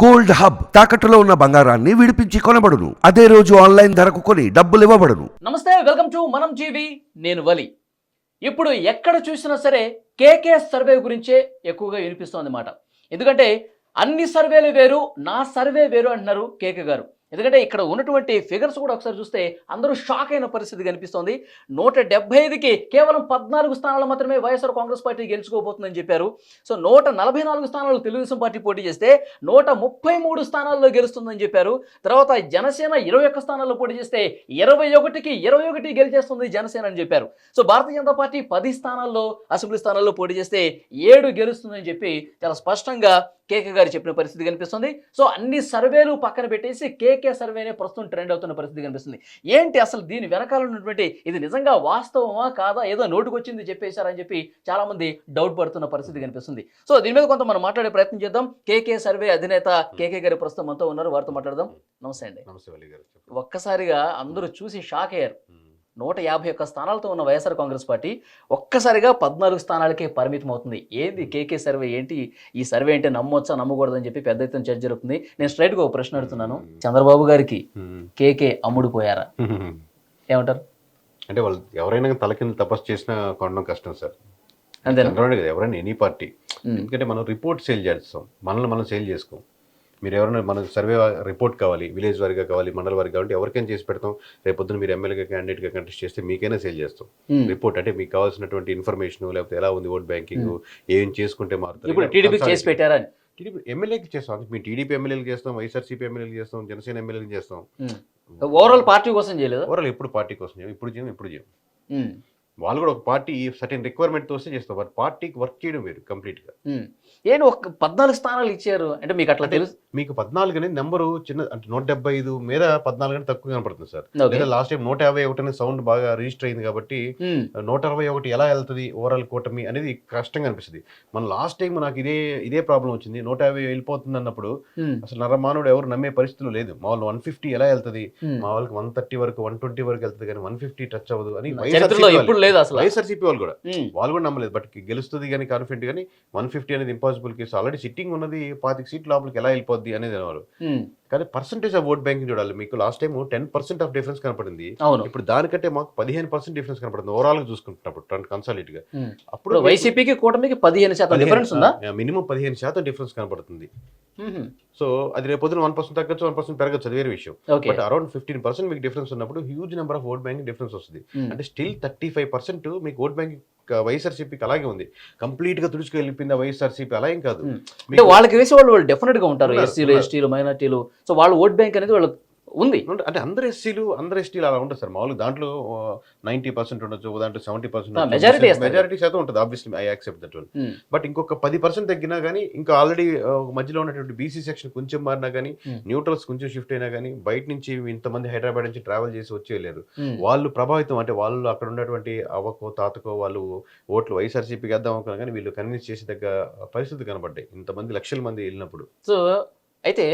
Gold hub తాకట్టులో ఉన్న బంగారాన్ని విడిపించి కొనబడును. అదే రోజు ఆన్లైన్ ధరకు కొని డబ్బులు ఇవ్వబడును. నమస్తే వెల్కమ్ టు మనం టీవీ నేను వలి. ఇప్పుడు ఎక్కడ చూసినా సరే కేకే సర్వే గురించే ఎక్కువగా వినిపిస్తోంది అన్నమాట ఎందుకంటే అన్ని సర్వేలు వేరు నా సర్వే వేరు అంటున్నారు కేకే గారు. ఎందుకంటే ఇక్కడ ఉన్నటువంటి ఫిగర్స్ కూడా ఒకసారి చూస్తే అందరూ షాక్ అయిన పరిస్థితి కనిపిస్తోంది. నూట డెబ్బై ఐదుకి కేవలం పద్నాలుగు స్థానాలు మాత్రమే వైఎస్ఆర్ కాంగ్రెస్ పార్టీ గెలుచుకోబోతుందని చెప్పారు. సో నూట నలభై నాలుగు స్థానాలు తెలుగుదేశం పార్టీ పోటీ చేస్తే నూట ముప్పై మూడు స్థానాల్లో గెలుస్తుందని చెప్పారు. తర్వాత జనసేన ఇరవై ఒక్క స్థానాల్లో పోటీ చేస్తే ఇరవై ఒకటికి ఇరవై ఒకటి గెలిచేస్తుంది జనసేన అని చెప్పారు. సో భారతీయ జనతా పార్టీ పది స్థానాల్లో అసెంబ్లీ స్థానాల్లో పోటీ చేస్తే ఏడు గెలుస్తుందని చెప్పి చాలా స్పష్టంగా కేకే గారు చెప్పిన పరిస్థితి కనిపిస్తుంది. సో అన్ని సర్వేలు పక్కన పెట్టేసి కేకే సర్వేనే ప్రస్తుతం ట్రెండ్ అవుతున్న పరిస్థితి కనిపిస్తుంది. ఏంటి అసలు దీని వెనకాల ఉన్నటువంటి ఇది నిజంగా వాస్తవమా కాదా? ఏదో నోటుకు వచ్చింది చెప్పేశారని చెప్పి చాలా మంది డౌట్ పడుతున్న పరిస్థితి కనిపిస్తుంది. సో దీని మీద కొంత మనం మాట్లాడే ప్రయత్నం చేద్దాం. కేకే సర్వే అధినేత కేకే గారి ప్రస్తుతం మనతో ఉన్నారు. వారితో మాట్లాడదాం. నమస్తే అండి. నమస్తే. ఒక్కసారిగా అందరూ చూసి షాక్ అయ్యారు. నూట యాభై ఒక్క స్థానాలతో ఉన్న వైఎస్ఆర్ కాంగ్రెస్ పార్టీ ఒక్కసారిగా పద్నాలుగు స్థానాలకే పరిమితం అవుతుంది ఏంది కేకే సర్వే ఏంటి? ఈ సర్వే అంటే నమ్మొచ్చా నమ్మకూడదని చెప్పి పెద్ద ఎత్తున చర్చ జరుగుతుంది నేను స్ట్రైట్గా ఒక ప్రశ్న అడుగుతున్నాను. చంద్రబాబు గారికి. కేకే అమ్ముడుపోయారా? ఏమంటారు? అంటే వాళ్ళు ఎవరైనా తల కింద తపస్సు చేసినా కొనడం కష్టం సార్. కదా ఎవరైనా ఎనీ పార్టీ. ఎందుకంటే మనం రిపోర్ట్ సేల్ చేస్తాం. మనల్ని మనం సేల్ చేసుకోం. మీరు ఎవరైనా మనకు సర్వే రిపోర్ట్ కావాలి విలేజ్ వారిగా కావాలి మండల వారిగా కావాలి ఎవరికైనా చేసి పెడతాం. రేపు పొద్దున మీరు ఎమ్మెల్యేగా క్యాండిడేట్గా కంటెస్ట్ చేస్తే మీకైనా సేల్ చేస్తాం. మ్మ్. రిపోర్ట్ అంటే మీకు కావాల్సినటువంటి ఇన్ఫర్మేషన్ లేకపోతే ఎలా ఉంది ఓట్ బ్యాంకింగ్ ఏం చేసుకుంటే మారుతుంది. ఇప్పుడు టీడీపీ ఎమ్మెల్యేకి చేస్తాం. అంటే మీ టీడీపీ ఎమ్మెల్యేలు చేస్తాం వైఎస్ఆర్సీపీ ఎమ్మెల్యేలు చేస్తాం జనసేన ఎమ్మెల్యేలు చేస్తాం. ఓవరాల్ పార్టీ కోసం చేయలేదు? ఓవరాల్ ఎప్పుడు పార్టీ కోసం చేయం? ఇప్పుడు చేయం ఇప్పుడు చేయం. వాళ్ళు కూడా ఒక పార్టీ సర్టెన్ రిక్వైర్మెంట్ వస్తే చేస్తారు బట్ పార్టీకి వర్క్ చేయడం వేరు కంప్లీట్గా ఏంటి ఒక పద్నాలుగు స్థానాలు ఇచ్చారు? అంటే మీకు అట్లా తెలుసు మీకు పద్నాలుగు అనేది నెంబరు చిన్న అంటే నూట డెబ్బై ఐదు మీద పద్నాలుగు అనేది తక్కువ కనపడుతుంది సార్. లేదా లాస్ట్ టైం నూట యాభై ఒకటి అనే సౌండ్ బాగా రిజిస్టర్ అయింది కాబట్టి. నూట అరవై ఒకటి ఎలా వెళ్తుంది ఓవరాల్ కూటమి అనేది కష్టంగా అనిపిస్తుంది. మన లాస్ట్ టైం నాకు ఇదే ఇదే ప్రాబ్లం వచ్చింది. నూట యాభై వెళ్ళిపోతుంది అన్నప్పుడు. అసలు నరమానుడు ఎవరు నమ్మే పరిస్థితులు లేదు. మా వాళ్ళు వన్ ఫిఫ్టీ ఎలా వెళ్తుంది. మా వాళ్ళకి వన్ థర్టీ వరకు వన్ ట్వంటీ వరకు వెళ్తుంది కానీ వన్ ఫిఫ్టీ టచ్ అవ్వదు అని వైఎస్ఆర్సీపీ వాళ్ళు కూడా. వాళ్ళు కూడా నమ్మలేదు. బట్ గెలుస్తుంది కానీ కాన్ఫిడెంట్ కానీ వన్ ఫిఫ్టీ అనేది ఇంపాసిబుల్ కేసు ఆల్రెడీ సిట్టింగ్ ఉన్నది పాతిక సీట్ లోపలికి ఎలా వెళ్ళిపోద్ది అనేది అనేవారు. కానీ పర్సెంటేజ్ ఆఫ్ ఓట్ బ్యాంకింగ్ చూడాలి. మీకు last time ten percent of difference కనపడింది. ఇప్పుడు దానికంటే మాకు పదిహేను పర్సెంట్ డిఫరెన్స్ కనపడుతుంది ఓవరాల్గా చూసుకుంటున్నప్పుడు కన్సాలిడ్గా. అప్పుడు వైసీపీకి కూటమికి పదిహేను శాతం డిఫరెన్స్ ఉందా? మినిమం పదిహేను శాతం డిఫరెన్స్ కనపడుతుంది. సో అది రేపు పొద్దున వన్ పర్సెంట్ తగ్గచ్చు వన్ పర్సెంట్ పెరగచ్చు. అది వేరే విషయం. బట్ అరౌండ్ ఫిఫ్టీన్ పర్సెంట్ మీకు డిఫరెన్స్ ఉన్నప్పుడు huge number of vote banking difference వస్తుంది. అంటే స్టిల్ థర్టీ ఫైవ్ పర్సెంట్ మీకు ఓట్ బ్యాంకింగ్ వైఎస్ఆర్సీపీకి అలాగే ఉంది. కంప్లీట్గా తుడుచుకు వెళ్ళిపోయింది వైఎస్ఆర్సీపీ అలా ఏం కాదు వాళ్ళకి వేసే వాళ్ళు వాళ్ళు డెఫినెట్గా ఉంటారు. ఎస్సీలు. ఎస్టీలు మైనార్టీలు సో వాళ్ళ ఓట్ బ్యాంక్ అనేది వాళ్ళకి ఉంది. అంటే అందరు ఎస్సీలు అందరు ఎస్టీలు అలా ఉంటుంది సార్. మామూలుగా దాంట్లో నైన్టీ పర్సెంట్ ఉండొచ్చు దాంట్లో సెవెంటీ పర్సెంట్ వేస్తారు. మెజారిటీ శాతం ఉంటుంది obviously I accept that one. But ఇంకొక పది పర్సెంట్ తగ్గినా కానీ ఇంకా ఆల్రెడీ మధ్యలో ఉన్నటువంటి బీసీ సెక్షన్ కొంచెం మారినా కానీ Hmm. న్యూట్రల్స్ కొంచెం షిఫ్ట్ అయినా కానీ బయట నుంచి ఇంతమంది హైదరాబాద్ నుంచి ట్రావెల్ చేసి వచ్చేయలేరు మ్మ్. వాళ్ళు ప్రభావితం అంటే వాళ్ళు అక్కడ ఉన్నటువంటి అవ్వకో తాతకో వాళ్ళు ఓట్లు వైఎస్ఆర్సీపీకి వేద్దాం అనుకున్నా కానీ వీళ్ళు కన్విన్స్ చేసే దగ్గర పరిస్థితి కనబడ్డాయి. ఇంతమంది లక్షల మంది వెళ్ళినప్పుడు. సో అయితే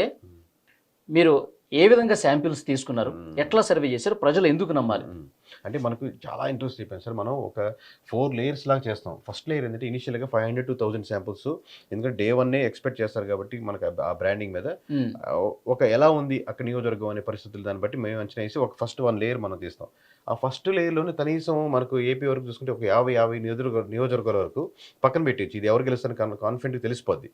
మీరు ఏ విధంగా శాంపిల్స్ తీసుకున్నారు. ఎట్లా సర్వే చేశారు ప్రజలు ఎందుకు నమ్మాలి? మ్మ్. అంటే మనకు చాలా ఇంట్రెస్ట్ అయిపోయింది సార్ మనం ఒక ఫోర్ లేయర్స్ లాగా చేస్తాం. ఫస్ట్ లేయర్ ఏంటంటే ఇనిషియల్గా five hundred to thousand samples ఎందుకంటే డే వన్నే ఎక్స్పెక్ట్ చేస్తారు కాబట్టి మనకు ఆ- బ్రాండింగ్ మీద. ఒక ఎలా ఉంది అక్కడ నియోజకవర్గం అనే పరిస్థితులు దాన్ని బట్టి మేము అంచనా వేసి ఒక ఫస్ట్ వన్ లేయర్ మనం తీస్తాం. ఆ ఫస్ట్ లేయర్లోనే కనీసం మనకు ఏపీ వరకు చూసుకుంటే ఒక యాభై యాభై నియోజకవర్గ నియోజకవర్గాల వరకు పక్కన పెట్టచ్చు ఇది ఎవరు గెలుస్తాను కాన్ఫిడెంట్ తెలిసిపోద్ది.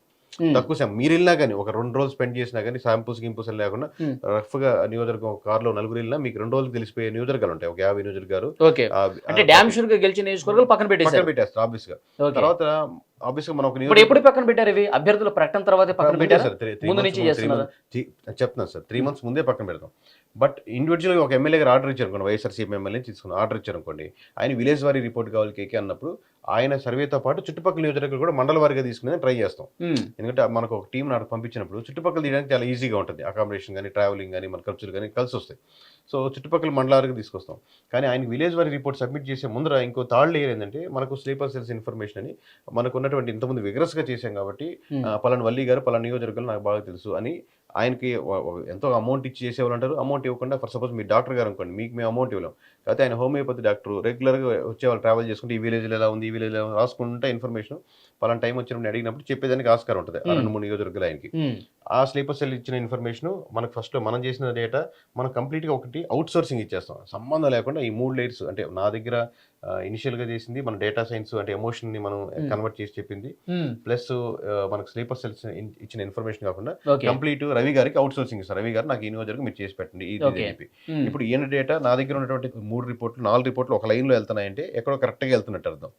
తక్కువ శాం మీరు వెళ్ళినా కానీ ఒక రెండు రోజులు స్పెండ్ చేసినా కానీ శాంపుల్స్ గింపుల్స్ లేకుండా Hmm. రఫ్గా నియోజకవర్గం ఒక కార్లో నలుగురు వెళ్ళినా మీకు రెండు రోజులు తెలిసిపోయే నియోజకవర్గాలు ఉంటాయి. ఒక యాభై నియోజకవర్గాలు అంటే డ్యామ్ షూర్గా గెలిచిన నియోజకవర్గాలు పక్కన పెట్టేశారు. పెట్టేస్తారు ఆబ్వియస్గా. తర్వాత ఆబ్వియస్గా మనం ఒక ఎప్పుడు పక్కన పెట్టారు ఇవి? అభ్యర్థుల ప్రకటన తర్వాత పక్కన పెట్టారు? ముందు నుంచి చేస్తున్నారా? చెప్తున్నాను సార్. త్రీ మంత్స్ ముందే పక్కన పెడతాం. బట్ ఇండివిజువల్గా ఒక ఎమ్మెల్యే గారు ఆర్డర్ ఇచ్చారు అనుకోండి వైఎస్ఆర్సీపీ ఎమ్మెల్యే తీసుకుని ఆర్డర్ ఇచ్చారు అనుకోండి ఆయన విలేజ్ వారి రిపోర్ట్ కావాలి కేకే అన్నప్పుడు ఆయన సర్వేతో పాటు చుట్టుపక్కల నియోజకవర్గాలు కూడా మండల వారిగా తీసుకునేది ట్రై చేస్తాం. ఎందుకంటే మనకు ఒక టీం నాడు పంపించినప్పుడు చుట్టుపక్కల తీయడానికి చాలా ఈజీగా ఉంటుంది. అకామిడేషన్ కానీ ట్రావెలింగ్ కానీ మన ఖర్చులు కానీ కలిసి వస్తాయి. సో చుట్టుపక్కల మండలాలకు తీసుకొస్తాం. కానీ ఆయన విలేజ్ వారి రిపోర్ట్ సబ్మిట్ చేసే ముందర ఇంకో థర్డ్ లేయర్ ఏంటంటే మనకు స్లీపర్ సెల్స్ ఇన్ఫర్మేషన్ అని మనకున్న ఉన్నటువంటి ఇంతమంది విగ్రస్గా చేశాం కాబట్టి పలానా వల్లి గారు పలానా నియోజకవర్గంలో నాకు బాగా తెలుసు అని ఆయనకి ఎంతో అమౌంట్ ఇచ్చి చేసేవాళ్ళు అంటారు. అమౌంట్ ఇవ్వకుండా ఫర్ సపోజ్ మీ డాక్టర్ గారు అనుకోండి మీకు మేము అమౌంట్ ఇవ్వలేం. కాకపోతే ఆయన హోమియోపతి డాక్టర్ రెగ్యులర్గా వచ్చేవాళ్ళు ట్రావెల్ చేసుకుంటే ఈ విలేజ్లో ఎలా ఉంది ఈ విలేజ్ ఎలా ఉంది రాసుకుంటే ఇన్ఫర్మేషన్ పలానా టైం వచ్చినప్పుడు అడిగినప్పుడు చెప్పేదానికి ఆస్కారం ఉంటుంది. ఆ. రెండు మూడు నియోజకవర్గాలు ఆయనకి. ఆ స్లీపర్ సెల్ ఇచ్చిన ఇన్ఫర్మేషన్ మనకు ఫస్ట్ మనం చేసిన డేటా మనం కంప్లీట్గా ఒకటి అవుట్ సోర్సింగ్ ఇచ్చేస్తాం. సంబంధం లేకుండా ఈ మూడు లేయర్స్ అంటే నా దగ్గర ఇనిషియల్గా చేసింది మన డేటా సైన్స్ అంటే ఎమోషన్ని మనం Hmm. కన్వర్ట్ చేసి చెప్పింది. ప్లస్ మనకు స్లీపర్ సెల్స్ ఇచ్చిన ఇన్ఫర్మేషన్ కాకుండా కంప్లీట్ రవి గారికి అవుట్ సోర్సింగ్ ఇస్తారు రవి గారు నాకు ఈ నియోజకవర్గం మీరు చేసి పెట్టండి ఇది అని. చెప్పి ఉమ్. ఇప్పుడు ఈయన డేటా నా దగ్గర ఉన్నటువంటి మూడు రిపోర్ట్లు నాలుగు రిపోర్ట్లు ఒక లైన్లో వెళ్తున్నాయంటే ఎక్కడో కరెక్ట్గా వెళ్తున్నట్టు అర్థం.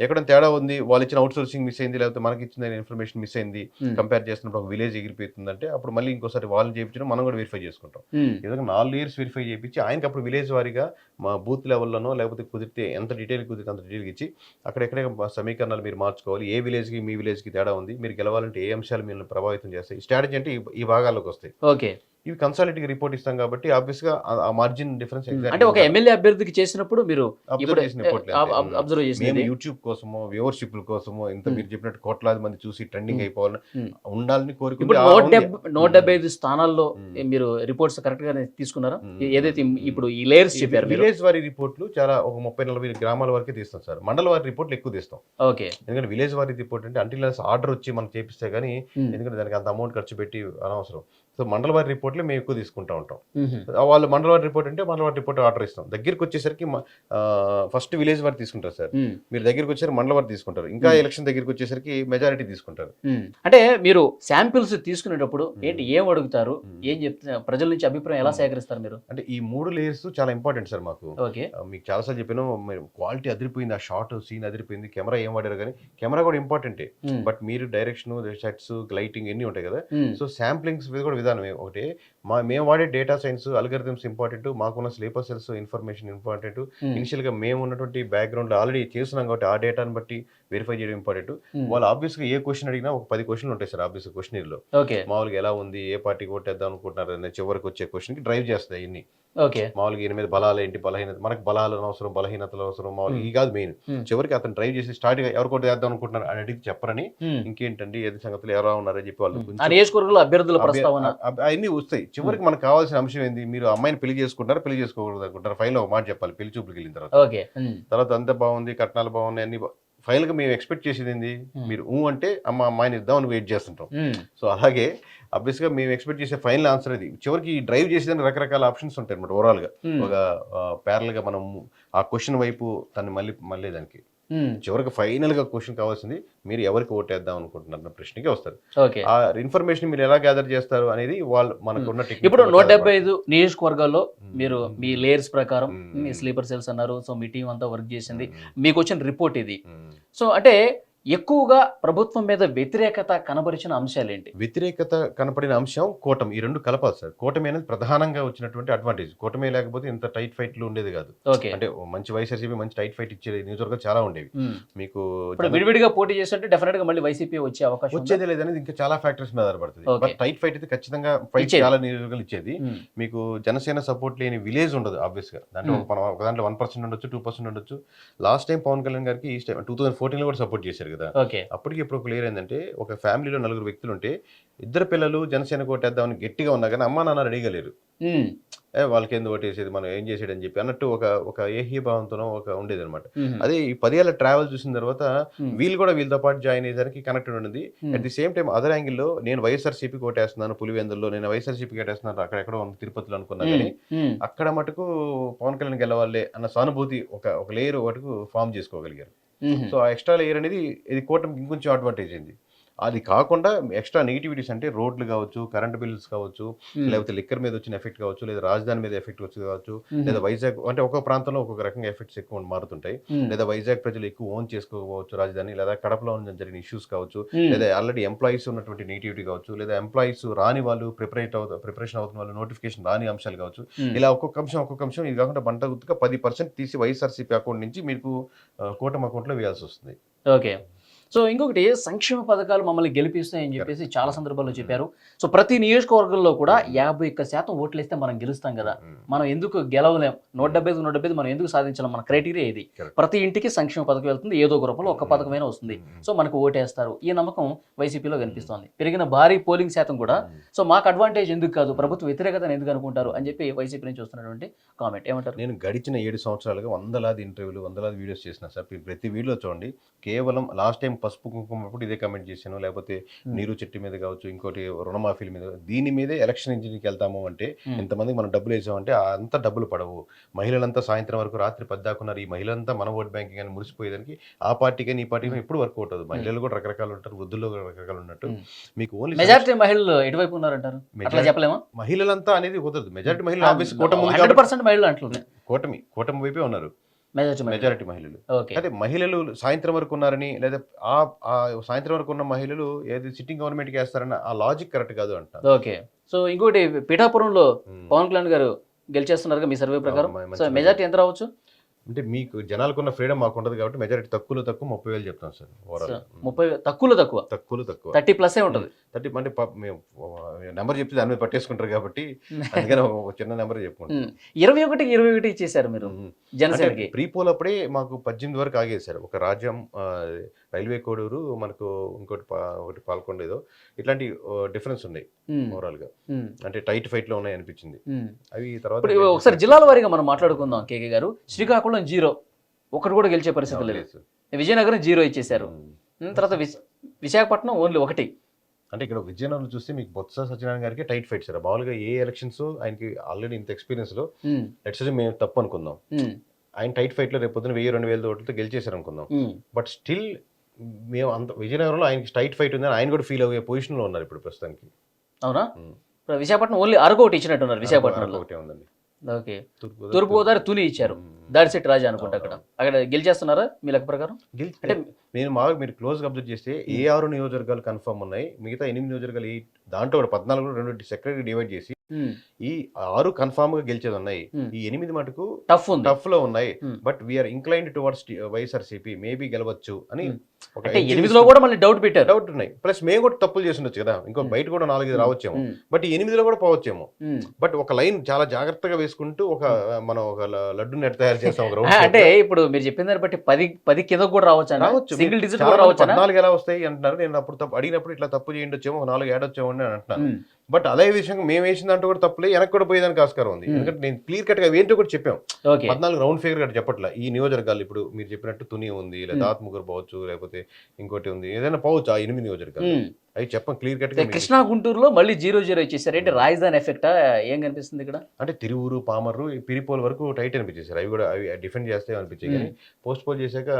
ఎక్కడ తేడా ఉంది వాళ్ళు ఇచ్చిన అవుట్ సోర్సింగ్ మిస్ అయింది లేకపోతే మనకి ఇచ్చిన ఇన్ఫర్మేషన్ మిస్ అయింది Hmm. కంపేర్ చేస్తున్నప్పుడు ఒక విలేజ్ ఎగిరిపోతుందంటే అప్పుడు మళ్ళీ ఇంకోసారి వాళ్ళు చేయించడం మనం కూడా వెరిఫై చేసుకుంటాం విధంగా నాలుగు ఇయర్స్ వెరిఫై చేయించి ఆయనకి అప్పుడు విలేజ్ వారీగా మా బూత్ లెవెల్లోనో లేకపోతే కుదిరితే ఎంత డీటెయిల్ కుదిరితే అంత డీటెయిల్ ఇచ్చి అక్కడెక్కడే సమీకరణాలు మీరు మార్చుకోవాలి ఏ విలేజ్కి మీ విలేజ్కి తేడా ఉంది మీరు గెలవాలంటే ఏ అంశాలు మిమ్మల్ని ప్రభావితం చేస్తాయి? స్ట్రాటజీ అంటే ఈ- ఈ భాగాల్లోకి వస్తాయి. ఓకే. ఇవి కన్సాలిటీకి రిపోర్ట్ ఇస్తాం కాబట్టి ఆబ్వియస్గా ఆ మార్జిన్ డిఫరెన్స్ అంటే ఒక ఎమ్మెల్యే అభ్యర్థికి చేసినప్పుడు మీరు చేసిన అబ్జర్వ్ చేసింది యూట్యూబ్ కోసమో వ్యూవర్షిప్ కోసమో ఇంత Hmm. మీరు చెప్పినట్టు కోట్లాది మంది చూసి ట్రెండింగ్ Hmm. అయిపోవాలని Hmm. ఉండాలని కోరుకుంటే ఆ నూట. డెబ్బై ఐదు స్థానాల్లో మీరు రిపోర్ట్స్ కరెక్ట్గా తీసుకున్నారా. ఏదైతే ఇప్పుడు ఈ లేయర్స్ చెప్పారు విలేజ్ వారి రిపోర్ట్లు చాలా ఒక ముప్పై నలభై గ్రామాల వరకే తీస్తాం సార్ మండల వారి రిపోర్ట్లు ఎక్కువ తీస్తాం ఓకే ఎందుకంటే విలేజ్ వారి రిపోర్ట్ అంటే అంటిల్ ఆర్డర్ వచ్చి మనం చేపిస్తే కానీ. ఎందుకంటే దానికి అంత అమౌంట్ ఖర్చు పెట్టి అనవసరం సో మండల వారి రిపోర్ట్లే మేము ఎక్కువ తీసుకుంటా ఉంటాం వాళ్ళు మండల వారి రిపోర్ట్ అంటే మండల వారి రిపోర్ట్ ఆర్డర్ ఇస్తాం దగ్గరికి వచ్చేసరికి ఫస్ట్ విలేజ్ వారు తీసుకుంటారు సార్. మీరు దగ్గరికి వచ్చారు మండల వారు తీసుకుంటారు ఇంకా. ఎలక్షన్ దగ్గరికి వచ్చేసరికి మెజారిటీ తీసుకుంటారు. అంటే మీరు శాంపిల్స్ తీసుకునేటప్పుడు. ఏంటి ఏం అడుగుతారు. ఏం చెప్తే ప్రజల నుంచి అభిప్రాయం ఎలా. సేకరిస్తారు మీరు అంటే ఈ మూడు లేయర్స్ చాలా ఇంపార్టెంట్ సార్ మాకు మీకు చాలాసార్లు చెప్పాను క్వాలిటీ అదిరిపోయింది ఆ షార్ట్ సీన్ అదిరిపోయింది కెమెరా ఏం వాడారు కానీ కెమెరా కూడా ఇంపార్టెంటే. బట్ మీరు డైరెక్షన్ సెట్స్ లైటింగ్ ఎన్ని ఉంటాయి కదా. సో శాంప్లింగ్స్ మీద కూడా విధానం ఏ- ఒకటి మా మేము వాడే డేటా సైన్స్ అల్గరిథమ్స్ ఇంపార్టెంట్ మాకున్న స్లీపర్ సెల్స్ ఇన్ఫర్మేషన్ ఇంపార్టెంట్. ఇనిషియల్గా మేము ఉన్నటువంటి బ్యాక్గ్రౌండ్లో ఆల్రెడీ చేస్తున్నాం కాబట్టి ఆ డేటాను బట్టి వెరిఫై చేయడం ఇంపార్టెంట్. వాళ్ళు ఆబ్వియస్గా ఏ క్వశ్చన్ అడిగినా ఒక పది క్వశ్చన్లు ఉంటాయి సార్ ఆబ్వియస్ ఓకే. మామూలుగా ఎలా ఉంది ఏ పార్టీకి ఓటేద్దాం అనుకుంటున్నారు అనే చివరికి వచ్చే క్వశ్చన్కి డ్రైవ్ చేస్తాయి ఇన్ని. ఓకే. మామూలుగా ఈయన మీద బలాలు ఏంటి బలహీనత మనకు బలాలు అవసరం బలహీనతలు అవసరం మామూలుగా. ఈ కాదు మెయిన్. చివరికి అతను డ్రైవ్ చేసి స్టార్ట్ ఎవరు కూడా వేద్దాం అనుకుంటున్నారు అని అడిగి చెప్పరని. ఇంకేంటండి ఏది సంగతులు ఎవరా ఉన్నారని చెప్పి వాళ్ళు అభ్యర్థుల అవన్నీ వస్తాయి. చివరికి మనకు కావాల్సిన అంశం ఏంది మీరు అమ్మాయిని పెళ్ళి చేసుకుంటారా పెళ్ళి చేసుకోకూడదు అనుకుంటారు ఫైల్ ఒక మాట చెప్పాలి పెళ్ళి చూపులకు వెళ్ళిన తర్వాత ఓకే. తర్వాత అంత బాగుంది కట్నాలు బాగున్నాయి అన్ని ఫైనల్గా మేము ఎక్స్పెక్ట్ చేసేది ఏంది. మీరు ఊ అంటే అమ్మ అమ్మాయిని ఇద్దామని వెయిట్ చేస్తుంటాం. సో అలాగే అబ్వియస్గా మేము ఎక్స్పెక్ట్ చేసే ఫైనల్ ఆన్సర్ అది చివరికి డ్రైవ్ చేసేదానికి రకరకాల ఆప్షన్స్ ఉంటాయి అనమాట ఓవరాల్గా ఉమ్. ఒక ప్యారల్గా మనం ఆ క్వశ్చన్ వైపు తను మళ్ళీ మళ్ళీ దానికి. చివరికి ఫైనల్గా క్వశ్చన్ కావాల్సింది మీరు ఎవరికి ఓటేద్దాం అనుకుంటున్నారు అన్న ప్రశ్నకి వస్తారు ఆ ఇన్ఫర్మేషన్ మీరు ఎలా గ్యాదర్ చేస్తారు అనేది వాళ్ళు మనకు ఉన్న technique ఇప్పుడు నూట డెబ్బై. ఐదు నియోజకవర్గాల్లో ఉమ్. మీరు మీ లేయర్స్ ప్రకారం. మీ స్లీపర్ సెల్స్ అన్నారు సో మీ టీం అంతా వర్క్ చేసింది. మీకు వచ్చిన రిపోర్ట్ ఇది. సో అంటే ఎక్కువగా ప్రభుత్వం మీద వ్యతిరేకత కనబరిచిన అంశాలు ఏంటి వ్యతిరేకత కనపడిన అంశం కూటమి ఈ రెండు కలపాలి సార్ కూటమి అనేది ప్రధానంగా వచ్చినటువంటి అడ్వాంటేజ్ కూటమి లేకపోతే ఇంత టైట్ ఫైట్లు ఉండేది కాదు అంటే మంచి వైఎస్ఆర్సీపీ మంచి టైట్ ఫైట్ ఇచ్చే నియోజకవర్గాలు చాలా ఉండేవి. మీకు విడివిడిగా పోటీ చేస్తుంటే డెఫినెట్గా మళ్ళీ వైసీపీ వచ్చే అవకాశం? వచ్చేది లేదనేది ఇంకా చాలా ఫ్యాక్టర్స్ మీద ఆధారపడుతుంది. బట్ టైట్ ఫైట్ అయితే ఖచ్చితంగా ఫైట్. చాలా నియోజకవర్గాలు ఇచ్చేది. మీకు జనసేన సపోర్ట్ లేని విలేజ్ ఉండదు ఆబ్వియస్గా దాంట్లో. ఒక మనం ఒక దాంట్లో వన్ పర్సెంట్ ఉండొచ్చు టూ పర్సెంట్ ఉండొచ్చు లాస్ట్ టైం పవన్ కళ్యాణ్ గారికి ఈ టూ థౌసండ్ ఫోర్టీన్లో కూడా సపోర్ట్ చేశారు కదా ఓకే అప్పటికి ఇప్పుడు క్లియర్ ఏంటంటే ఒక ఫ్యామిలీలో నలుగురు వ్యక్తులు ఉంటే ఇద్దరు పిల్లలు జనసేన కోటేద్దామని గట్టిగా ఉన్నా కానీ అమ్మా నాన్న అడిగలేరు ఉమ్. ఏ వాళ్ళకి ఎందుకు ఓటేసేది మనం ఏం చేసేది చెప్పి అన్నట్టు ఒక ఒక ఏహీ భావంతోనో ఒక ఉండేది అనమాట. అదే ఈ పదేళ్ళ ట్రావెల్ చూసిన తర్వాత. వీళ్ళు కూడా వీళ్ళతో పాటు జాయిన్ అయ్యేసరికి కనెక్టెడ్ ఉన్నది ఉమ్. At the same time other యాంగిల్లో నేను వైఎస్ఆర్సీపీ కోటేస్తున్నాను పులివెందుల్లో నేను వైఎస్ఆర్సీపీ కోటేస్తున్నాను అక్కడ ఎక్కడో ఉంది తిరుపతిలో అనుకున్నా కానీ. అక్కడ మటుకు పవన్ కళ్యాణ్ గెలవాలే అన్న సానుభూతి ఒక ఒక లేయర్ మటుకు ఫామ్ చేసుకోగలిగారు. సో ఆ ఎక్స్ట్రా లేయర్ అనేది ఇది కూటమికి ఇంకొంచెం అడ్వాంటేజ్ అయింది అది కాకుండా ఎక్స్ట్రా నెగిటివిటీస్ అంటే రోడ్లు కావచ్చు కరెంట్ బిల్స్ కావచ్చు. లేకపోతే లిక్కర్ మీద వచ్చిన ఎఫెక్ట్ కావచ్చు లేదా రాజధాని మీద ఎఫెక్ట్ వచ్చి కావచ్చు. లేదా వైజాగ్ అంటే ఒక్కొక్క ప్రాంతంలో ఒక్కొక్క రకంగా ఎఫెక్ట్స్ ఎక్కువ మారుతుంటాయి. లేదా వైజాగ్ ప్రజలు ఎక్కువ ఓన్ చేసుకోవచ్చు రాజధాని లేదా కడపలో జరిగిన ఇష్యూస్ కావచ్చు. లేదా ఆల్రెడీ ఎంప్లాయీస్ ఉన్నటువంటి నెగిటివిటీ కావచ్చు లేదా ఎంప్లాయీస్ రాని వాళ్ళు ప్రిపరేట్ అవుతా ప్రిపరేషన్ అవుతున్న వాళ్ళు నోటిఫికేషన్ రాని అంశాలు కావచ్చు. ఇలా ఒక్కొక్క అంశం ఒక్కొక్క అంశం ఇది కాకుండా బంట గుర్తుగా పది పర్సెంట్ తీసి వైఎస్ఆర్సీపీ అకౌంట్ నుంచి మీకు కూటమి అకౌంట్లో వేయాల్సి వస్తుంది ఓకే సో ఇంకొకటి సంక్షేమ పథకాలు మమ్మల్ని గెలిపిస్తాయని చెప్పేసి చాలా సందర్భాల్లో చెప్పారు. సో ప్రతి నియోజకవర్గంలో కూడా యాభై ఒక్క శాతం ఓట్లు వేస్తే మనం గెలుస్తాం కదా. ఉమ్. మనం ఎందుకు గెలవలేం? నూట డెబ్బై ఐదు నూట డెబ్బై ఐదు మనం ఎందుకు సాధించలేం? మన క్రైటీరియా ఇది. ప్రతి ఇంటికి సంక్షేమ పథకం వెళ్తుంది. ఏదో ఒక రూపంలో ఒక్క పథకమైనా వస్తుంది. సో మనకు ఓటేస్తారు. ఈ నమ్మకం వైసీపీలో కనిపిస్తోంది. పెరిగిన భారీ పోలింగ్ శాతం కూడా సో మాకు అడ్వాంటేజ్ ఎందుకు కాదు? ప్రభుత్వ వ్యతిరేకతను ఎందుకు అనుకుంటారు? అని చెప్పి వైసీపీ నుంచి వస్తున్నటువంటి కామెంట్. ఏమంటారు? నేను గడిచిన ఏడు సంవత్సరాలుగా వందలాది ఇంటర్వ్యూలు వందలాది వీడియోస్ చేసిన సార్. ప్రతి వీడియో చూడండి. కేవలం లాస్ట్ టైం పసుపు కుంకుమ అప్పుడు ఇదే కమెంట్ చేశాను. లేకపోతే నీరు చెట్టు మీద కావచ్చు ఇంకోటి రుణమాఫీల మీద. దీని మీదే ఎలక్షన్ ఇంజిన్కి వెళ్తాము అంటే Hmm. ఇంతమందికి మనం డబ్బులు వేసామంటే అంత డబ్బులు పడవు. మహిళలంతా సాయంత్రం వరకు రాత్రి పద్దాకున్నారు ఈ మహిళలంతా మన ఓట్ బ్యాంకింగ్ అని మురిసిపోయేదానికి ఆ పార్టీకి ఈ పార్టీకి ఎప్పుడు వర్క్ అవుతుంది మహిళలు కూడా రకరకాలు ఉంటారు వృద్ధులు కూడా రకరకాలు ఉన్నట్టు. Hmm. మీకు ఓన్లీ మెజారిటీ మహిళలు ఎటువైపు ఉన్నారంటారు? చెప్పలేమా? మహిళలంతా అనేది కుదరదు. మెజారిటీ మహిళలు ఆఫీస్ కూటమి కూటమి వైపే ఉన్నారు. మెజారిటీ మహిళలు. మెజారిటీ మహిళలు. అదే మహిళలు సాయంత్రం వరకు ఉన్నారని లేదా ఆ ఆ సాయంత్రం వరకు ఉన్న మహిళలు ఏది సిట్టింగ్ గవర్నమెంట్కి వేస్తారన్న ఆ లాజిక్ కరెక్ట్ కాదు అంట ఓకే సో ఇంకోటి పిఠాపురంలో ఉమ్. పవన్ కళ్యాణ్ గారు గెలిచేస్తున్నారు మీ సర్వే ప్రకారం. సో. మెజారిటీ ఎంత రావచ్చు? అంటే మీకు జనాలకున్న ఫ్రీడమ్ మాకు ఉండదు కాబట్టి మెజారిటీ తక్కువలో తక్కువ ముప్పై వేలు చెప్తాం సార్ ఓవరాల్. ముప్పై తక్కువలో తక్కువ? తక్కువలో తక్కువ. థర్టీ ప్లస్ ఉంటుంది. థర్టీ అంటే మేము నెంబర్ చెప్తే దాని మీద పట్టేసుకుంటారు కాబట్టి అందుకని ఒక చిన్న నెంబర్ చెప్పుకుంటాం. ఇరవై ఒకటి ఇరవై ఒకటి ఇచ్చేసారు మీరు. జనసేనకి. ప్రీ పోల్ అప్పుడే మాకు పద్దెనిమిది వరకు ఆగేశారు. ఒక రాజ్యం రైల్వే కోడూరు మనకు ఇంకోటి ఒకటి పాల్కొండ ఏదో ఇట్లాంటి డిఫరెన్స్ ఉన్నాయి. ఓవరాల్గా. అంటే టైట్ ఫైట్లో ఉన్నాయి అనిపించింది. అవి తర్వాత ఒకసారి జిల్లాల వారీగా మనం మాట్లాడుకుందాం కేకే గారు శ్రీకాకుళం జీరో ఒకటి కూడా గెలిచే పరిస్థితి లేదు. విజయనగరం జీరో ఇచ్చేశారు. ఉమ్, తర్వాత విశ- విశాఖపట్నం ఓన్లీ ఒకటి అంటే ఇక్కడ విజయనగరం చూస్తే మీకు బొత్స సత్యనారాయణ గారికి టైట్ ఫైట్ సార్ మామూలుగా ఏ ఎలక్షన్స్ ఆయనకి ఆల్రెడీ ఇంత ఎక్స్పీరియన్స్లో. లెట్స్ మేము తప్పు అనుకుందాం. ఆయన టైట్ ఫైట్లో రేపు పొద్దున వెయ్యి రెండు వేల ఓట్లతో గెలిచేశారు అనుకుందాం. బట్ స్టిల్ మేము అంత విజయనగరంలో ఆయనకి టైట్ ఫైట్ ఉందని ఆయన కూడా ఫీల్ అయ్యే పొజిషన్లో ఉన్నారు ఇప్పుడు ప్రస్తుతానికి. అవునా. ఇప్పుడు విశాఖపట్నం ఓన్లీ అరకు ఒకటి ఇచ్చినట్టున్నారు విశాఖపట్నంలో. ఒకటే ఉందండి. ఓకే. తూర్పు తూర్పు గోదావరి తుని ఇచ్చారు. దాడిశెట్టి రాజా అనుకుంటా అక్కడ. అక్కడ గెలిచేస్తున్నారా మీ లెక్క ప్రకారం? అంటే నేను మాకు మీరు క్లోజ్ అబ్జర్వ్ చేస్తే ఏ ఆరు నియోజకవర్గాలు కన్ఫర్మ్ ఉన్నాయి. మిగతా ఎనిమిది నియోజకవర్గాలు ఈ దాంట్లో కూడా పద్నాలుగు రెండు సెక్రటరీ డివైడ్ చేసి ఉమ్. ఈ ఆరు కన్ఫర్మ్గా గెలిచేది ఉన్నాయి. Hmm. ఈ ఎనిమిది మటుకు టఫ్ టఫ్లో ఉన్నాయి. Hmm. But we're inclined towards YSRCP maybe గెలవచ్చు అని Hmm. ఎనిమిదిలో కూడా మళ్ళీ డౌట్ పెట్టారు. డౌట్ ఉన్నాయి. ప్లస్ మేము కూడా తప్పులు చేసి ఉండొచ్చు కదా. ఇంకో Hmm. బయట కూడా నాలుగైదు రావచ్చేమో. బట్ ఈ ఎనిమిదిలో కూడా పోవచ్చేమో. బట్ ఒక లైన్ చాలా జాగ్రత్తగా వేసుకుంటూ ఒక మనం ఒక లడ్డు నెట్ తయారు చేస్తాం ఆ, రౌండ్ అంటే ఇప్పుడు మీరు చెప్పిన దాన్ని బట్టి పది పది కింద కూడా రావచ్చు రావచ్చు. సింగిల్ డిజిట్ కూడా రావచ్చు పద్నాలుగు ఎలా వస్తాయి అంటున్నారు. నేను అప్పుడు తప్పు అడిగినప్పుడు ఇట్లా తప్పు చేయండి వచ్చేమో నాలుగు ఏడు వచ్చేమో అని అంటున్నాను. బట్ అదే విషయం మేము వేసిన దాంట్లో కూడా తప్పులే వెనక్కి కూడా పోయేదానికి ఆస్కారం ఉంది. ఎందుకంటే నేను క్లియర్ కట్గా ఏంటో కూడా చెప్పాం. పద్నాలుగు రౌండ్ ఫిగర్ కూడా చెప్పట్లా. ఈ నియోజకవర్గాలు ఇప్పుడు మీరు చెప్పినట్టు తుని ఉంది లేదా. ఆత్మకూరు పోవచ్చు లేకపోతే ఇంకోటి ఉంది. ఏదైనా పోవచ్చు ఆ ఎనిమిది నియోజకవర్గాలు. అవి చెప్పం క్లియర్ కట్ కృష్ణా గుంటూరులో మళ్ళీ జీరో జీరో ఇచ్చేసారు. ఏంటి రాజధాని ఎఫెక్టా ఏం కనిపిస్తుంది ఇక్కడ? అంటే తిరువురు పామర్రు పిరిపోల్ వరకు టైట్ అనిపించేసారు అవి కూడా అవి డిఫెండ్ చేస్తే అనిపించాయి కానీ పోస్ట్ పోల్ చేశాక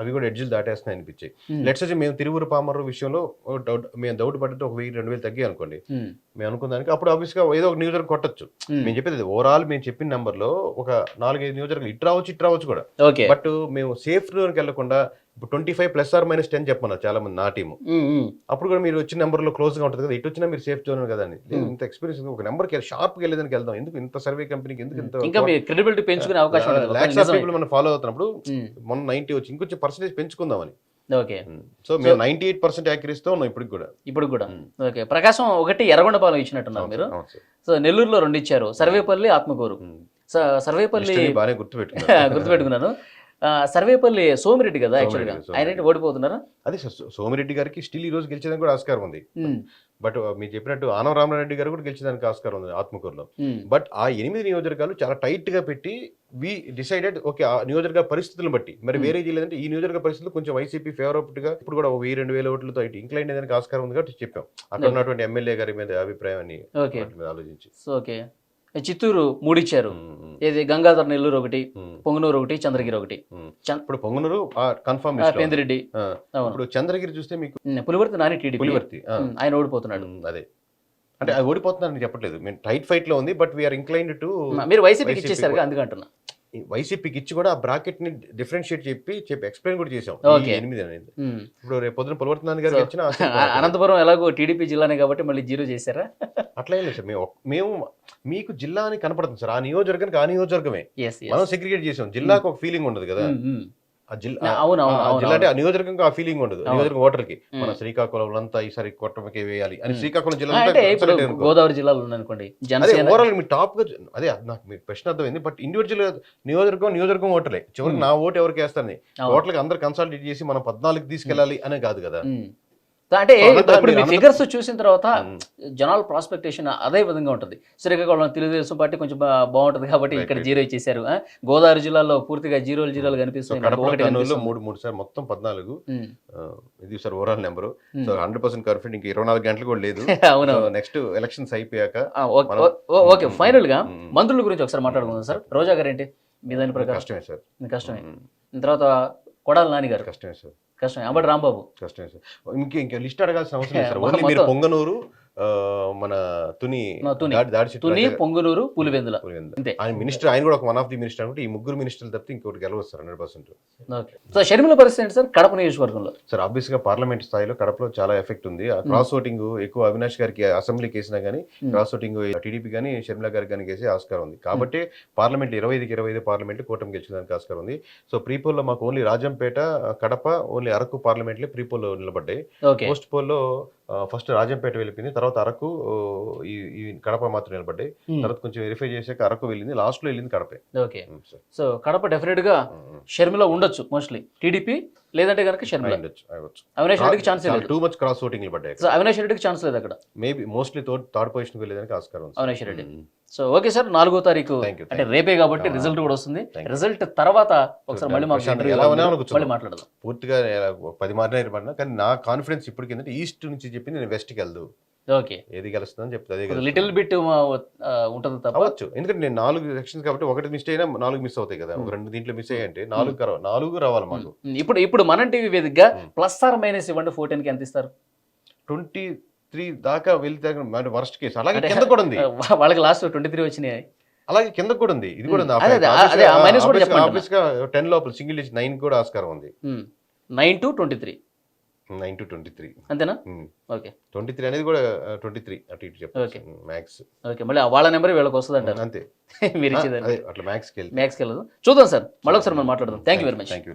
అవి కూడా ఎడ్జిల్ దాటేస్తున్నాయి అనిపించాయి. లెట్స్ వచ్చి మేము తిరువురు పామర్రు విషయంలో డౌట్ మేము డౌట్ పడితే ఒక వెయ్యి రెండు వేలు తగ్గి అనుకోండి. మేము అనుకున్నానికి అప్పుడు ఆబ్వియస్గా ఏదో ఒక నియోజకవర్గం కొట్టచ్చు ఉమ్. మేము చెప్పేది ఓవరాల్ మేము చెప్పిన నెంబర్లో ఒక నాలుగైదు నియోజకవర్గాలు ఇటు రావచ్చు ఇటు రావచ్చు కూడా బట్ మేము సేఫ్ జోన్కి వెళ్ళకుండా ఇప్పుడు twenty five plus or minus ten చెప్పమన్నారు చాలా మంది నా టీము ఉమ్, ఉమ్. అప్పుడు కూడా మీరు వచ్చిన నెంబర్లో క్లోజ్గా ఉంటుంది కదా ఇటు వచ్చినా మీరు సేఫ్ జోన్ కదా అని Hmm. ఇంత ఎక్స్పీరియన్స్. ఒక నెంబర్కి షార్ప్కి వెళ్ళేదానికి వెళ్దాం ఎందుకు ఇంత సర్వే కంపెనీకి ఎందుకు ఇంత క్రెడిబిలిటీ పెంచుకునే అవకాశం ఆఫ్. పీపుల్ మనం ఫాలో అవుతున్నప్పుడు. మొన్న నైన్టీ వచ్చి ఇంకొంచెం పర్సెంటేజ్ పెంచుకుందామని ఓకే. సో మేము నైన్టీ ఎయిట్ పర్సెంట్ యాక్యురేస్తో ఉన్నాం ఇప్పటికి కూడా. ఇప్పుడు కూడా. ఓకే. ప్రకాశం ఒకటి ఎర్రగొండపాలెం ఇచ్చినట్టున్నారు మీరు. సో నెల్లూరులో రెండు ఇచ్చారు సర్వేపల్లి ఆత్మకూరు. సర్వేపల్లి బాగానే గుర్తు గుర్తుపెట్టుకున్నాను. ఆ, సర్వేపల్లి సోమిరెడ్డి కదా యాక్చువల్గా ఆయన ఓడిపోతున్నారా? అదే సార్ సోమిరెడ్డి గారికి స్టిల్ ఈ రోజు గెలిచేదానికి కూడా ఆస్కారం ఉంది. బట్ మీరు చెప్పినట్టు ఆనవ రామరెడ్డి గారు కూడా గెలిచేదానికి ఆస్కారం ఉంది ఆత్మకూరులో. బట్ ఆ ఎనిమిది నియోజకవర్గాలు చాలా టైట్గా పెట్టి వి డిసైడెడ్ ఓకే ఆ నియోజకవర్గ పరిస్థితులను బట్టి మరి. వేరే జిల్లా ఈ నియోజకవర్గ పరిస్థితులు కొంచెం వైసీపీ ఫేవరబుల్గా ఇప్పుడు కూడా ఒక వెయ్యి రెండు వేల ఓట్లతో ఇటు ఇంక్లైన్ అయ్యేదానికి ఆస్కారం ఉంది కాబట్టి చెప్పాం. అక్కడ. ఉన్నటువంటి ఎమ్మెల్యే గారి మీద అభిప్రాయాన్ని ఆలోచించి. ఓకే. చిత్తూరు మూడు ఇచ్చారు ఉమ్, ఉమ్, ఏది గంగాధర్ నెల్లూరు ఒకటి పొంగనూరు ఒకటి చంద్రగిరి ఒకటి. ఇప్పుడు పొంగనూరు కన్ఫర్మ్ పెందిరెడ్డి. ఇప్పుడు చంద్రగిరి చూస్తే మీకు పులివర్తి నాని టీడీపీ. పులివర్తి ఆయన ఓడిపోతున్నాడు. అదే. అంటే అది ఓడిపోతుందని చెప్పట్లేదు. మేము టైట్ ఫైట్లో ఉంది బట్ వీఆర్ ఇంక్లైన్డ్ టు మీరు వైసీపీకి వైసీపీ ఇచ్చేసారు కూడా. వైసీపీకి ఇచ్చి కూడా ఆ బ్రాకెట్ని డిఫరెన్షియేట్ చెప్పి చెప్పి ఎక్స్ప్లెయిన్ కూడా చేసాం. ఎనిమిది అనేది. ఇప్పుడు రేపు పొద్దున పులవర్తనాథ్ గారికి So, వచ్చిన అనంతపురం ఎలాగో టీడీపీ జిల్లానే కాబట్టి మళ్ళీ జీరో చేశారా? అట్లా ఏం లేదు సార్. మేము మేము మీకు జిల్లా అని కనపడుతుంది సార్. ఆ నియోజకవర్గానికి ఆ నియోజకవర్గమే. మనం సెగ్రిగేట్ చేసాం. జిల్లాకు ఒక ఫీలింగ్ ఉండదు కదా. జిల్లా అంటే ఆ నియోజకవర్గం ఆ ఫీలింగ్ ఉండదు. నియోజకవర్గం ఓటర్కి మన. శ్రీకాకుళం అంతా ఈసారి కొట్టమకే వేయాలి అని. శ్రీకాకుళం జిల్లా గోదావరి జిల్లాలో జనసేన ఓవరాల్ మీ టాప్గా అదే నాకు మీ ప్రశ్న అర్థమైంది బట్ ఇండివిజువల్ నియోజకవర్గం నియోజకవర్గం ఓటర్లే చివరికి. నా ఓటు ఎవరికి వేస్తాను. ఓట్లకి అందరు కన్సల్టేట్ చేసి మనం పద్నాలుగు తీసుకెళ్ళాలి అనే కాదు కదా. అంటే ఇప్పుడు మీ ఫిగర్స్ చూసిన తర్వాత. జనాల ప్రాస్పెక్టేషన్ అదే విధంగా ఉంటుంది. శ్రీకాకుళం తెలుగుదేశం పార్టీ కొంచెం బాగుంటుంది కాబట్టి ఇక్కడ. జీరో ఇచ్చేసారు? గోదావరి జిల్లాలో పూర్తిగా జీరోలు జీరోలు కనిపిస్తుంది. మూడు మూడు సార్ మొత్తం పద్నాలుగు. ఇది sir overall number. So hundred percent confident ఇంకా ఇరవై నాలుగు గంటలు కూడా లేదు. అవును నెక్స్ట్ ఎలక్షన్స్ అయిపోయాక ఓకే, ఫైనల్గా. మంత్రుల గురించి ఒకసారి మాట్లాడుకుందాం సార్. రోజా గారు ఏంటి? మీ దాని ప్రకారం? కష్టమే సార్. కష్టమే. తర్వాత కొడాలి నాని గారు కష్టమే సార్. కష్టమే. అంబటి రాంబాబు. కష్టమే సార్. ఇంక ఇంకా లిస్ట్ అడగాల్సిన అవసరం లేదు సార్. ఓన్లీ మీరు పొంగనూరు మన తుని తుని. దాడి పొంగునూరు పులివెందుల. అంతే. ఆయన మినిస్టర్ ఆయన కూడా ఒక వన్ ఆఫ్ ది మినిస్టర్ అనుకుంటే ఈ ముగ్గురు మినిస్టర్లు తప్పితే ఇంకోటి గెలవస్తారు హండ్రెడ్ పర్సెంట్ సో షర్మిల పరిస్థితి ఏంటి సార్? కడప నియోజకవర్గంలో. సార్ ఆబ్వియస్గా పార్లమెంట్ స్థాయిలో కడపలో చాలా ఎఫెక్ట్ ఉంది. క్రాస్ ఓటింగ్ ఎక్కువ అవినాష్ గారికి అసెంబ్లీకి వేసినా కానీ. క్రాస్ ఓటింగ్ టీడీపీ కానీ షర్మిల గారికి కానీ వేసే ఆస్కారం ఉంది. కాబట్టి పార్లమెంట్ ఇరవై ఐదుకి ఇరవై ఐదు పార్లమెంట్ కూటమి గెలిచడానికి ఆస్కారం ఉంది. సో ప్రీ పోల్లో మాకు ఓన్లీ రాజంపేట కడప ఓన్లీ అరకు పార్లమెంట్లే ప్రీ పోల్లో నిలబడ్డాయి. పోస్ట్ పోల్లో ఫస్ట్ రాజంపేట వెళ్ళిపోయింది. తర్వాత అరకు ఈ ఈ కడప మాత్రం నిలబడ్డాయి. ఉమ్. తర్వాత కొంచెం వెరిఫై చేశాక అరకు వెళ్ళింది. లాస్ట్లో వెళ్ళింది కడపే. ఓకే. సో కడప డెఫినెట్గా ఉమ్. షర్మిల ఉండొచ్చు మోస్ట్లీ టీడీపీ లేదంటే కనుక అయ్యవచ్చు. అవినాష్ రెడ్డికి ఛాన్స్ లేదు టూ మచ్ క్రాస్ ఓటింగ్ పడ్డాయి సో అవినాష్ రెడ్డికి ఛాన్స్ లేదు అక్కడ మేబీ మోస్ట్లీ థర్డ్ పొజిషన్ వెళ్ళేదానికి ఆస్కారం ఉంది Avinash Reddy um. So okay sir నాలుగో తారీఖు అంటే. రేపే కాబట్టి. రిజల్ట్ కూడా వస్తుంది. రిజల్ట్ తర్వాత ఒకసారి. మళ్ళీ. మళ్ళీ మాట్లాడదాం పూర్తిగా పది మార్లు పడినా కానీ నా కాన్ఫిడెన్స్ ఇప్పటికి ఏంటంటే ఈస్ట్ నుంచి చెప్పి నేను వెస్ట్కి వెళ్దు ఓకే. ఏది గెలుస్తుందని చెప్తే అదే లిటిల్ బిట్ ఉంటుంది అవ్వచ్చు. ఎందుకంటే నేను నాలుగు సెక్షన్స్ కాబట్టి ఒకటి మిస్ అయినా నాలుగు మిస్ అవుతాయి కదా. ఒక రెండు దీంట్లో మిస్ అయ్యంటే నాలుగు కర- నాలుగు రావాలి మాకు. ఉమ్, ఇప్పుడు ఇప్పుడు మన టీవీ వేదికగా. ప్లస్ ఆర్ మైనస్ ఇవ్వండి ఫోర్టీన్కి ఎంత ఇస్తారు? ట్వంటీ త్రీ దాకా వెళ్తే వర్స్ట్ కేసు అలాగే కింద కూడా ఉంది. వాళ్ళకి లాస్ట్ ట్వంటీ త్రీ వచ్చినాయి. అలాగే కింద కూడా ఉంది. ఇది కూడా ఉంది. అదే, అదే, అదే, ఆ minus కూడా చెప్పండి. ఆబ్వియస్గా టెన్ లోపల సింగిల్ డిజిట్ నైన్ కూడా ఆస్కారం ఉంది. Nine to twenty three nine to twenty three. అంతేనా? ఓకే. ట్వంటీ త్రీ అనేది కూడా ట్వంటీ త్రీ అటు ఇటు. చెప్పచ్చు. మ్యాక్స్. ఓకే. మళ్ళీ వాళ్ళ నెంబర్ వీళ్ళకి వస్తుంది అంటారు అంతే. మీరు అట్లా మ్యాక్స్కి వెళ్తే. మ్యాక్స్కి వెళ్ళదు. చూద్దాం సార్. మళ్ళీ ఒకసారి మనం మాట్లాడదాం. Thank you very much thank you